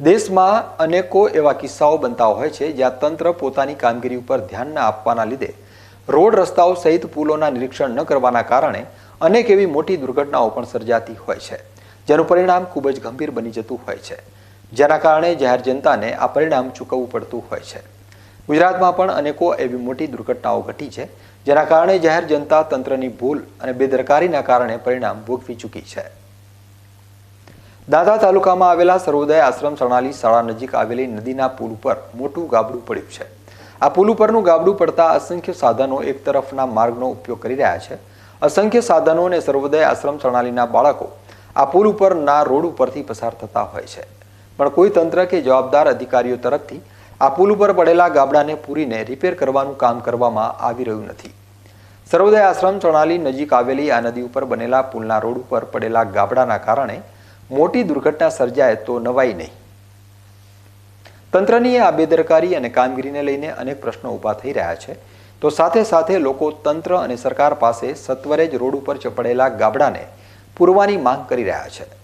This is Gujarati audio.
દેશમાં અનેકો એવા કિસ્સાઓ બનતા હોય છે જ્યાં તંત્ર પોતાની કામગીરી ઉપર ધ્યાન ન આપવાના લીધે રોડ રસ્તાઓ સહિત પુલોના નિરીક્ષણ ન કરવાના કારણે અનેક એવી મોટી દુર્ઘટનાઓ પણ સર્જાતી હોય છે, જેનું પરિણામ ખૂબ જ ગંભીર બની જતું હોય છે. જેના કારણે જાહેર જનતાને આ પરિણામ ચૂકવવું પડતું હોય છે. ગુજરાતમાં પણ અનેકો એવી મોટી દુર્ઘટનાઓ ઘટી છે, જેના કારણે જાહેર જનતા તંત્રની ભૂલ અને બેદરકારીના કારણે પરિણામ ભોગવી ચૂકી છે. દાદા તાલુકામાં આવેલા સર્વોદય આશ્રમ શરણાલી શાળા નજીક આવેલી નદીના પુલ ઉપર મોટું ગાબડું પડ્યું છે. આ પુલ ઉપરનું ગાબડું પડતા અસંખ્ય સાધનો એક તરફના માર્ગનો ઉપયોગ કરી રહ્યા છે. અસંખ્ય સાધનો અને સર્વોદય આશ્રમ શરણાલીના બાળકો આ પુલ ઉપરના રોડ ઉપરથી પસાર થતા હોય છે. પણ કોઈ તંત્ર કે જવાબદાર અધિકારીઓ તરફથી આ પુલ ઉપર પડેલા ગાબડાને પૂરીને રિપેર કરવાનું કામ કરવામાં આવી રહ્યું નથી. સર્વોદય આશ્રમ ચણાલી નજીક આવેલી આ નદી ઉપર બનેલા પુલના રોડ ઉપર પડેલા ગાબડાના કારણે મોટી દુર્ઘટના સર્જાય તો નવાઈ નહીં. તંત્રની આ બેદરકારી અને કામગીરીને લઈને અનેક પ્રશ્નો ઊભા થઈ રહ્યા છે. તો સાથે સાથે લોકો તંત્ર અને સરકાર પાસે સત્વરે જ રોડ ઉપર ચપડેલા ગાબડાને પૂરવાની માંગ કરી રહ્યા છે.